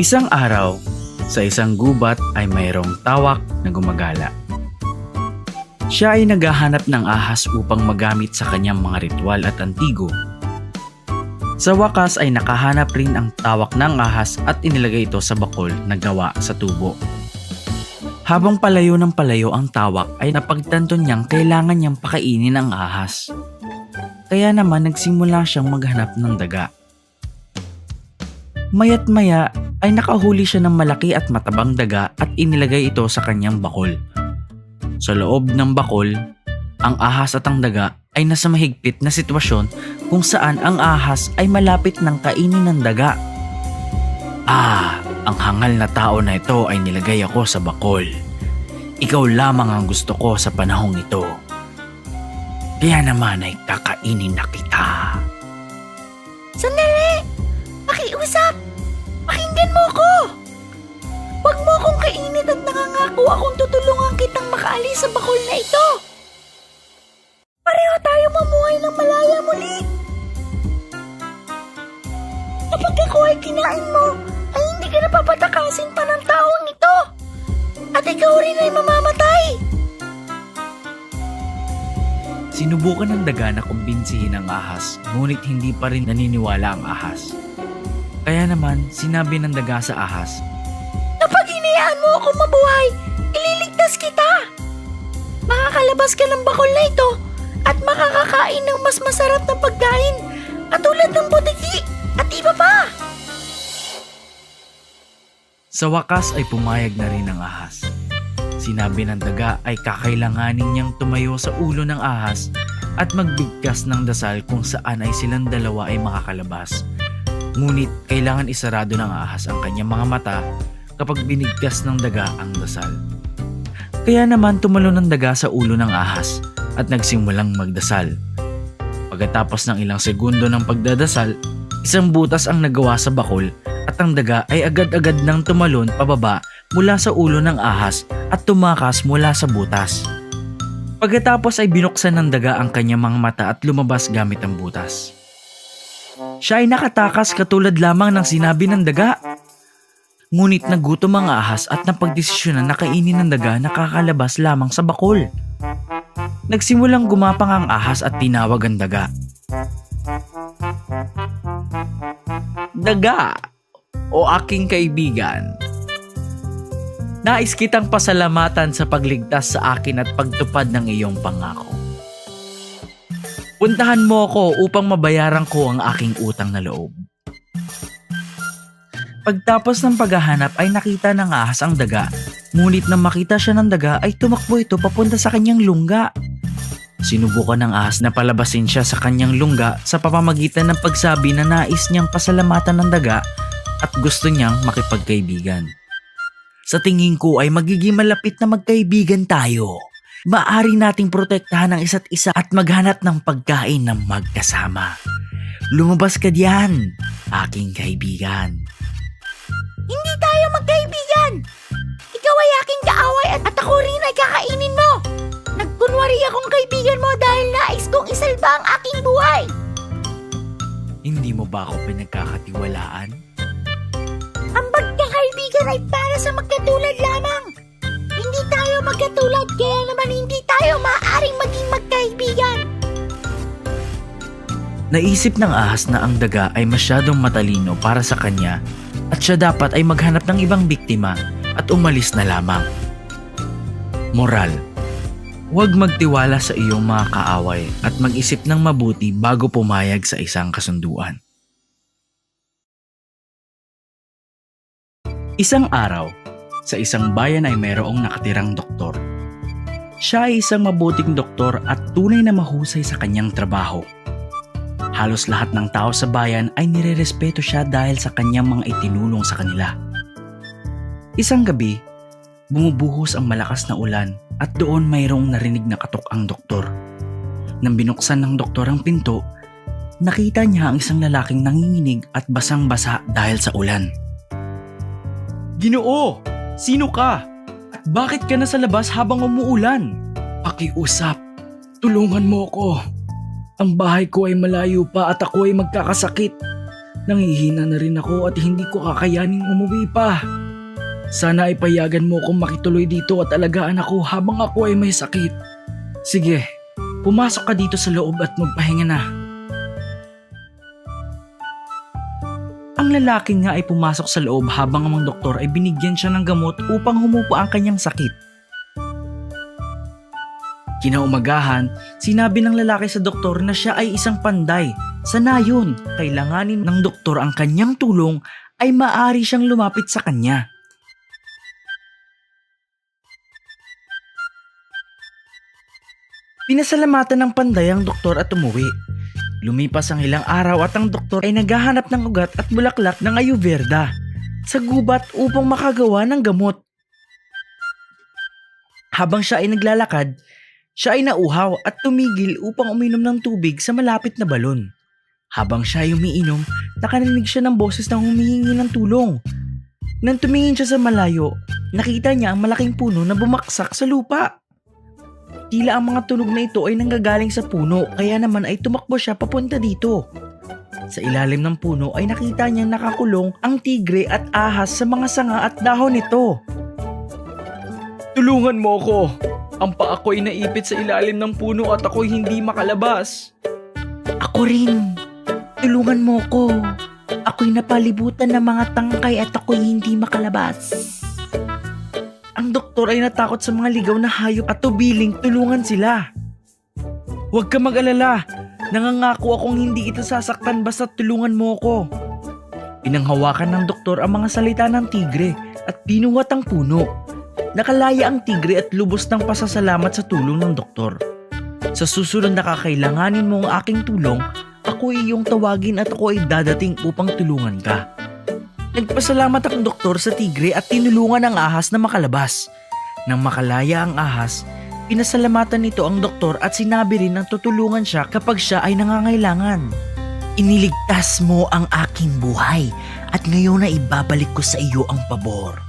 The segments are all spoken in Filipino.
Isang araw, sa isang gubat ay mayroong tawak na gumagala. Siya ay naghahanap ng ahas upang magamit sa kanyang mga ritual at antigo. Sa wakas ay nakahanap rin ang tawak ng ahas at inilagay ito sa bakol na gawa sa tubo. Habang palayo ng palayo ang tawak ay napagtanto niyang kailangan niyang pakainin ang ahas. Kaya naman nagsimula siyang maghanap ng daga. Mayat maya ay nakahuli siya ng malaki at matabang daga at inilagay ito sa kanyang bakol. Sa loob ng bakol, ang ahas at ang daga ay nasa mahigpit na sitwasyon kung saan ang ahas ay malapit ng kainin ng daga. Ah, ang hangal na tao na ito ay nilagay ako sa bakol. Ikaw lamang ang gusto ko sa panahong ito. Kaya naman ay kakainin na kita. Sandali! Pakiusap! Pakinggan mo ko! Huwag mo akong kainit at nangangako akong tutulungan kitang makaalis sa bakol na ito! Pareho tayo mamuhay ng malaya muli! Kapag ako ay kinain mo, ay hindi ka napapatakasin pa ng taong ito! At ikaw rin ay mamamatay! Sinubukan ng daga na kumbinsihin ang ahas, ngunit hindi pa rin naniniwala ang ahas. Kaya naman, sinabi ng daga sa ahas, Kapag hinayaan mo ako mabuhay, ililigtas kita! Makakalabas ka ng bakol na ito at makakakain ng mas masarap na pagkain katulad ng butiki at iba pa! Sa wakas ay pumayag na rin ang ahas. Sinabi ng daga ay kakailanganin niyang tumayo sa ulo ng ahas at magbigkas ng dasal kung saan ay silang dalawa ay makakalabas. Ngunit kailangan isarado ng ahas ang kanyang mga mata kapag binigkas ng daga ang dasal. Kaya naman tumalo ng daga sa ulo ng ahas at nagsimulang magdasal. Pagkatapos ng ilang segundo ng pagdadasal, isang butas ang nagawa sa bakol at ang daga ay agad-agad nang tumalon pababa mula sa ulo ng ahas at tumakas mula sa butas. Pagkatapos ay binuksan ng daga ang kanyang mga mata at lumabas gamit ang butas. Siya ay nakatakas katulad lamang ng sinabi ng daga. Ngunit nagutom ang ahas at napagdesisyonan na kainin ng daga na kakalabas lamang sa bakol. Nagsimulang gumapang ang ahas at tinawag ang daga. Daga o aking kaibigan. Nais kitang pasalamatan sa pagligtas sa akin at pagtupad ng iyong pangako. Puntahan mo ako upang mabayaran ko ang aking utang na loob. Pagtapos ng paghahanap ay nakita ng ahas ang daga, ngunit nang makita siya ng daga ay tumakbo ito papunta sa kanyang lungga. Sinubukan ng ahas na palabasin siya sa kanyang lungga sa pamamagitan ng pagsabi na nais niyang pasalamatan ng daga at gusto niyang makipagkaibigan. Sa tingin ko ay magiging malapit na magkaibigan tayo. Maari nating protektahan ang isa't isa at maghanap ng pagkain ng magkasama. Lumabas ka diyan, aking kaibigan. Hindi tayo magkaibigan! Ikaw ay aking kaaway at, at ako rin ay kakainin mo! Nagkunwari akong kaibigan mo dahil nais kong isalba ang aking buhay! Hindi mo ba ako pinagkakatiwalaan? Ang pagkakaibigan ay para sa magkatulad lamang. Magkatulad kaya naman hindi tayo maaaring maging magkaibigan. Naisip ng ahas na ang daga ay masyadong matalino para sa kanya at siya dapat ay maghanap ng ibang biktima at umalis na lamang. Moral Huwag magtiwala sa iyong mga kaaway at mag-isip ng mabuti bago pumayag sa isang kasunduan. Isang araw, sa isang bayan ay mayroong nakatirang doktor. Siya ay isang mabuting doktor at tunay na mahusay sa kanyang trabaho. Halos lahat ng tao sa bayan ay nirerespeto siya dahil sa kanyang mga itinulong sa kanila. Isang gabi, bumubuhos ang malakas na ulan at doon mayroong narinig na katok ang doktor. Nang binuksan ng doktor ang pinto, nakita niya ang isang lalaking nanginginig at basang-basa dahil sa ulan. Ginoo! Sino ka? At bakit ka nasa labas habang umuulan? Pakiusap. Tulungan mo ko. Ang bahay ko ay malayo pa at ako ay magkakasakit. Nangihina na rin ako at hindi ko kakayaning umuwi pa. Sana ay payagan mo akong makituloy dito at alagaan ako habang ako ay may sakit. Sige, pumasok ka dito sa loob at magpahinga na. Ang lalaki nga ay pumasok sa loob habang ang mga doktor ay binigyan siya ng gamot upang humupa ang kanyang sakit. Kinaumagahan, sinabi ng lalaki sa doktor na siya ay isang panday. Sanayon, kailanganin ng doktor ang kanyang tulong ay maari siyang lumapit sa kanya. Pinasalamatan ng panday ang doktor at umuwi. Lumipas ang ilang araw at ang doktor ay naghahanap ng ugat at bulaklak ng ayurveda sa gubat upang makagawa ng gamot. Habang siya ay naglalakad, siya ay nauhaw at tumigil upang uminom ng tubig sa malapit na balon. Habang siya ay umiinom, nakaninig siya ng boses na humihingi ng tulong. Nang tumingin siya sa malayo, nakita niya ang malaking puno na bumaksak sa lupa. Tila ang mga tunog na ito ay nanggagaling sa puno kaya naman ay tumakbo siya papunta dito. Sa ilalim ng puno ay nakita niya nakakulong ang tigre at ahas sa mga sanga at dahon nito. Tulungan mo ako! Ang paa ko ay naipit sa ilalim ng puno at ako'y hindi makalabas. Ako rin. Tulungan mo ko. Ako'y napalibutan ng mga tangkay at ako'y hindi makalabas. Ang doktor ay natakot sa mga ligaw na hayop at tubiling tulungan sila. Huwag ka mag-alala. Nangangako akong hindi ito sasaktan basta tulungan mo ako. Pinanghawakan ng doktor ang mga salita ng tigre at pinuwat ang puno. Nakalaya ang tigre at lubos ng pasasalamat sa tulong ng doktor. Sa susunod na kakailanganin mo ang aking tulong, ako ay iyong tawagin at ako ay dadating upang tulungan ka. Nagpasalamat ang doktor sa tigre at tinulungan ang ahas na makalabas. Nang makalaya ang ahas, pinasalamatan nito ang doktor at sinabi rin na tutulungan siya kapag siya ay nangangailangan. Iniligtas mo ang aking buhay at ngayon na ibabalik ko sa iyo ang pabor.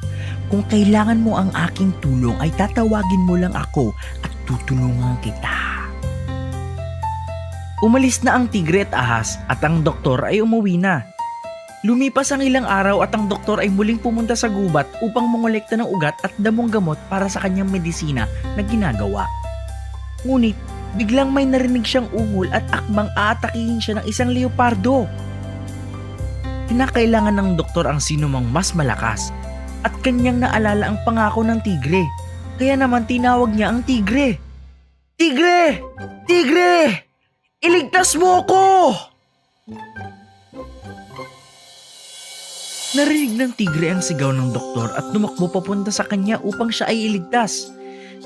Kung kailangan mo ang aking tulong ay tatawagin mo lang ako at tutulungan kita. Umalis na ang tigre at ahas at ang doktor ay umuwi na. Lumipas ang ilang araw at ang doktor ay muling pumunta sa gubat upang mongolekta ng ugat at damong gamot para sa kanyang medisina na ginagawa. Ngunit biglang may narinig siyang ungol at akmang aatakihin siya ng isang leopardo. Kinakailangan ng doktor ang sinumang mas malakas at kanyang naalala ang pangako ng tigre. Kaya naman tinawag niya ang tigre. Tigre! Tigre! Iligtas mo ako! Narinig ng tigre ang sigaw ng doktor at tumakbo papunta sa kanya upang siya ay iligtas.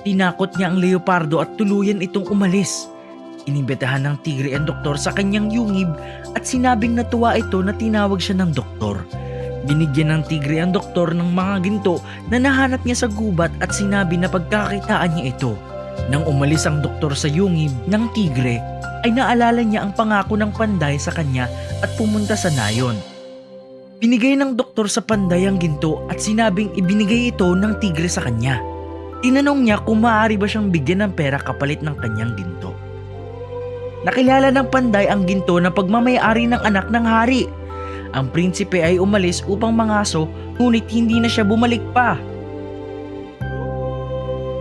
Tinakot niya ang leopardo at tuluyan itong umalis. Inimbitahan ng tigre ang doktor sa kanyang yungib at sinabing natuwa ito na tinawag siya ng doktor. Binigyan ng tigre ang doktor ng mga ginto na nahanap niya sa gubat at sinabi na pagkakitaan niya ito. Nang umalis ang doktor sa yungib ng tigre, ay naalala niya ang pangako ng panday sa kanya at pumunta sa nayon. Binigay ng doktor sa panday ang ginto at sinabing ibinigay ito ng tigre sa kanya. Tinanong niya kung maaari ba siyang bigyan ng pera kapalit ng kanyang ginto. Nakilala ng panday ang ginto na pagmamayari ng anak ng hari. Ang prinsipe ay umalis upang mangaso ngunit hindi na siya bumalik pa.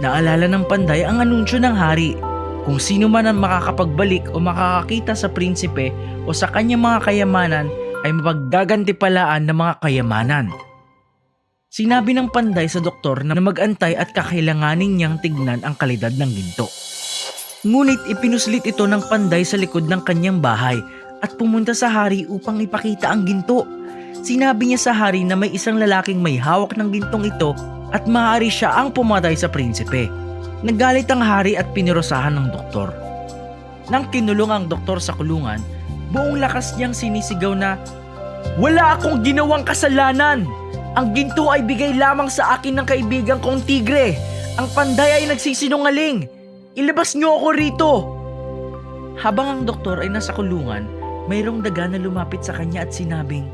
Naalala ng panday ang anunsyo ng hari. Kung sino man ang makakapagbalik o makakakita sa prinsipe o sa kanyang mga kayamanan ay mapaggagantipalaan ng mga kayamanan. Sinabi ng panday sa doktor na magantay at kakailanganin niyang tignan ang kalidad ng ginto. Ngunit ipinuslit ito ng panday sa likod ng kanyang bahay at pumunta sa hari upang ipakita ang ginto. Sinabi niya sa hari na may isang lalaking may hawak ng gintong ito at maaari siya ang pumatay sa prinsipe. Nagalit ang hari at pinirosahan ng doktor. Nang kinulong ang doktor sa kulungan, buong lakas niyang sinisigaw na, Wala akong ginawang kasalanan! Ang ginto ay bigay lamang sa akin ng kaibigan kong tigre. Ang panday ay nagsisinungaling. Ilabas niyo ako rito. Habang ang doktor ay nasa kulungan, mayroong daga na lumapit sa kanya at sinabing,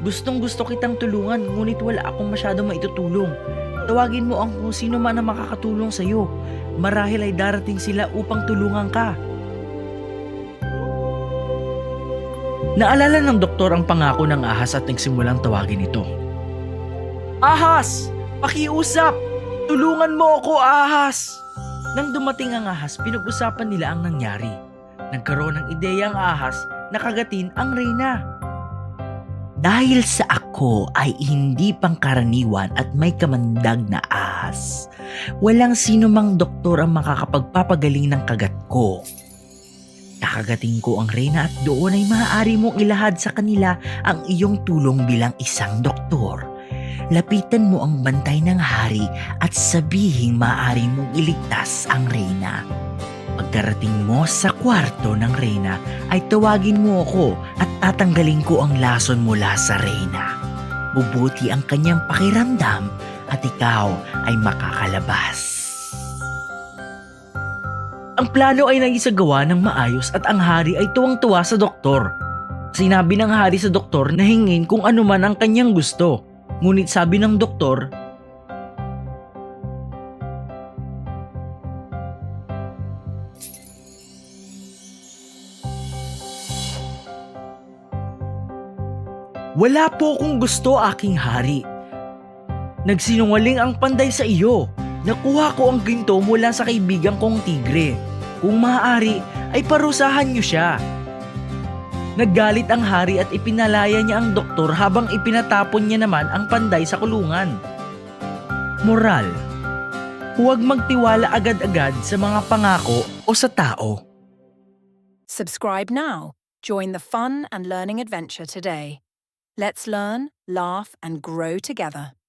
Gustong gusto kitang tulungan ngunit wala akong masyadong maitutulong. Tawagin mo ang kung sino man ang makakatulong sa iyo. Marahil ay darating sila upang tulungan ka. Naalala ng doktor ang pangako ng ahas at nagsimulang tawagin ito. Ahas! Pakiusap! Tulungan mo ako, ahas! Nang dumating ang ahas, pinag-usapan nila ang nangyari. Nagkaroon ng ideya ang ahas na kagatin ang reyna. Dahil sa ako ay hindi pangkaraniwan at may kamandag na ahas, walang sino mang doktor ang makakapagpapagaling ng kagat ko. Kakagating ko ang reyna at doon ay maaari mong ilahad sa kanila ang iyong tulong bilang isang doktor. Lapitan mo ang bantay ng hari at sabihing maaari mong iligtas ang reyna. Pagkarating mo sa kwarto ng reyna ay tawagin mo ako at tatanggalin ko ang lason mula sa reyna. Bubuti ang kanyang pakiramdam at ikaw ay makakalabas. Ang plano ay naisagawa ng maayos at ang hari ay tuwang-tuwa sa doktor. Sinabi ng hari sa doktor na hingin kung ano man ang kanyang gusto. Ngunit sabi ng doktor, Wala po akong gusto aking hari. Nagsinungaling ang panday sa iyo. Nakuha ko ang ginto mula sa kaibigan kong tigre. Kung maaari, ay parusahan niyo siya. Naggalit ang hari at ipinalaya niya ang doktor habang ipinatapon niya naman ang panday sa kulungan. Moral Huwag magtiwala agad-agad sa mga pangako o sa tao. Subscribe now. Join the fun and learning adventure today. Let's learn, laugh, and grow together.